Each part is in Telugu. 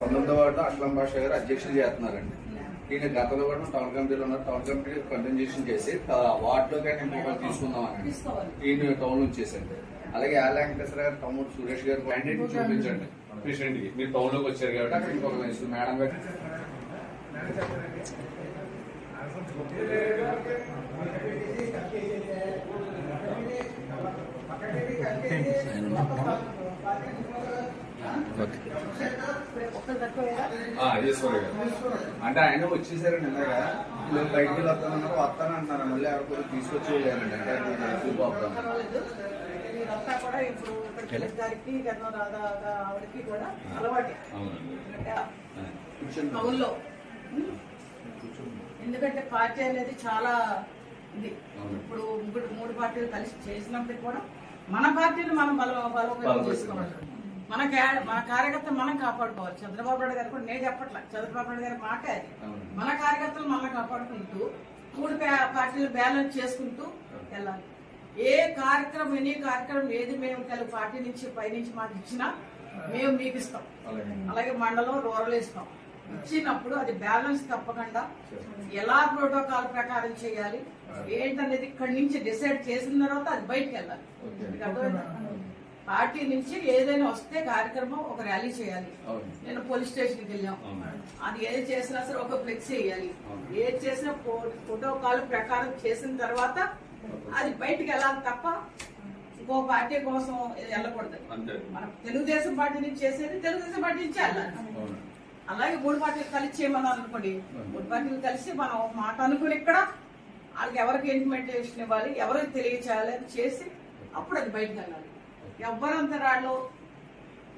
పంతొమ్మిదో వార్డు అస్లం భాష గారు అధ్యక్షులు చేస్తున్నారండి. ఈయన గతంలో కూడా టౌన్ కమిటీలో ఉన్నారు. టౌన్ కమిటీ కంటిన్యూషన్ చేసి ఆ, వార్డులోకి ఆయన ఇంకొకరు తీసుకుందామని. ఈయన టౌన్ నుంచి చేసండి అలాగే ఆల వెంకటేశ్వర గారు తమ్ముడు సురేష్ గారు క్యాండిడేట్ చూపించండి. ప్రెసిడెంట్కి మీరు టౌన్లోకి వచ్చారు కాబట్టి. అక్కడ ఇంకొక మేడం గారు? అంటే ఆయన వచ్చేసారండి ఇందాక వీళ్ళు బయటికి వస్తానన్నారు వస్తానంటున్నారు. మళ్ళీ ఎవరికో తీసుకొచ్చి అంటే కూడా ఇప్పుడు గారికి రాధా ఆవిడకి కూడా అలవాటే. అవునండి. ఎందుకంటే పార్టీ అనేది చాలా ఇది. ఇప్పుడు ముగ్గురు మూడు పార్టీలు కలిసి చేసినప్పటికీ కూడా మన పార్టీని మనం బల బలోపేతం చేసుకోవాలి. మన మన కార్యకర్త మనం కాపాడుకోవాలి. చంద్రబాబు నాయుడు గారు కూడా నేను చెప్పట్లా. చంద్రబాబు నాయుడు గారి మాట అది. మన కార్యకర్తలు మనం కాపాడుకుంటూ మూడు పార్టీలు బ్యాలెన్స్ చేసుకుంటూ వెళ్ళాలి. ఏ కార్యక్రమం ఎన్ని కార్యక్రమం ఏది మేము కలిసి పార్టీ నుంచి పైనుంచి మాకు ఇచ్చినా మేము మీకు ఇస్తాం. అలాగే మండలం రూరల్ ఇస్తాం. ఇచ్చినప్పుడు అది బ్యాలెన్స్ తప్పకుండా ఎలా ప్రోటోకాల్ ప్రకారం చేయాలి ఏంటనేది ఇక్కడి నుంచి డిసైడ్ చేసిన తర్వాత అది బయటకు వెళ్ళాలి? పార్టీ నుంచి ఏదైనా వస్తే కార్యక్రమం ఒక ర్యాలీ చేయాలి. నేను పోలీస్ స్టేషన్కి వెళ్ళాం. అది ఏది చేసినా సరే ఒక ఫ్లెక్స్ వేయాలి. ఏది చేసినా ప్రోటోకాల్ ప్రకారం చేసిన తర్వాత అది బయటికి వెళ్ళాలి తప్ప ఇంకో పార్టీ కోసం వెళ్ళకూడదు. మనం తెలుగుదేశం పార్టీ నుంచి చేసేది తెలుగుదేశం పార్టీ నుంచి వెళ్ళాలి. అలాగే మూడు పార్టీలు కలిసి చేయమన్నారు అనుకోండి. మూడు పార్టీలు కలిసి మనం మాట అనుకుని ఇక్కడ వాళ్ళకి ఎవరికి ఇంప్లిమెంటేషన్ ఇవ్వాలి ఎవరికి తెలియచేయాలి అని చేసి అప్పుడు అది బయటకు వెళ్ళాలి. ఎవ్వరంతరాళ్ళు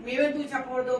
మేమెందుకు చెప్పకూడదు?